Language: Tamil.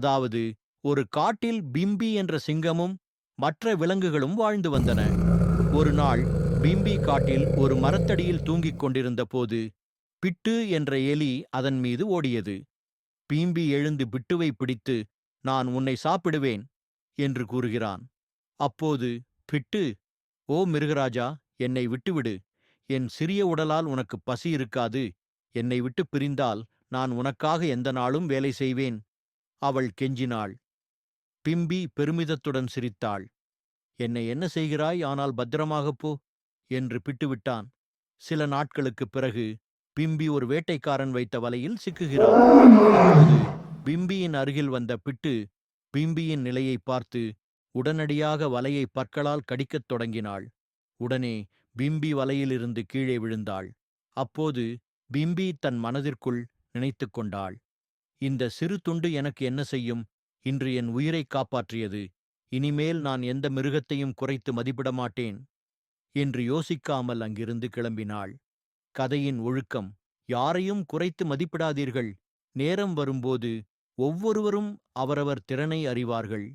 அதாவது ஒரு காட்டில் பிம்பி என்ற சிங்கமும் மற்ற விலங்குகளும் வாழ்ந்து வந்தன. ஒரு நாள் பிம்பி காட்டில் ஒரு மரத்தடியில் தூங்கிக் கொண்டிருந்த போது பிட்டு என்ற எலி அதன் மீது ஓடியது. பீம்பி எழுந்து பிட்டுவை பிடித்து நான் உன்னை சாப்பிடுவேன் என்று கூறுகிறான். அப்போது பிட்டு ஓ மிருகராஜா என்னை விட்டுவிடு. என் சிறிய உடலால் உனக்கு பசி இருக்காது. என்னை விட்டு பிரிந்தால் நான் உனக்காக எந்த நாளும் வேலை செய்வேன். அவள் கெஞ்சினாள். பிம்பி பெருமிதத்துடன் சிரித்தாள். என்னை என்ன செய்கிறாய்? ஆனால் பத்திரமாகப் போ என்று பிட்டுவிட்டான். சில நாட்களுக்குப் பிறகு பிம்பி ஒரு வேட்டைக்காரன் வைத்த வலையில் சிக்குகிறான். அப்போது பிம்பியின் அருகில் வந்த பிட்டு பிம்பியின் நிலையை பார்த்து உடனடியாக வலையை பற்களால் கடிக்கத் தொடங்கினாள். உடனே பிம்பி வலையிலிருந்து கீழே விழுந்தாள். அப்போது பிம்பி தன் மனதிற்குள் நினைத்துக் கொண்டாள். இந்த சிறு துண்டு எனக்கு என்ன செய்யும்? இன்று என் உயிரைக் காப்பாற்றியது. இனிமேல் நான் எந்த மிருகத்தையும் குறைத்து மதிப்பிட மாட்டேன் என்று யோசிக்காமல் அங்கிருந்து கிளம்பினாள். கதையின் ஒழுக்கம். யாரையும் குறைத்து மதிப்பிடாதீர்கள். நேரம் வரும்போது ஒவ்வொருவரும் அவரவர் திறனை அறிவார்கள்.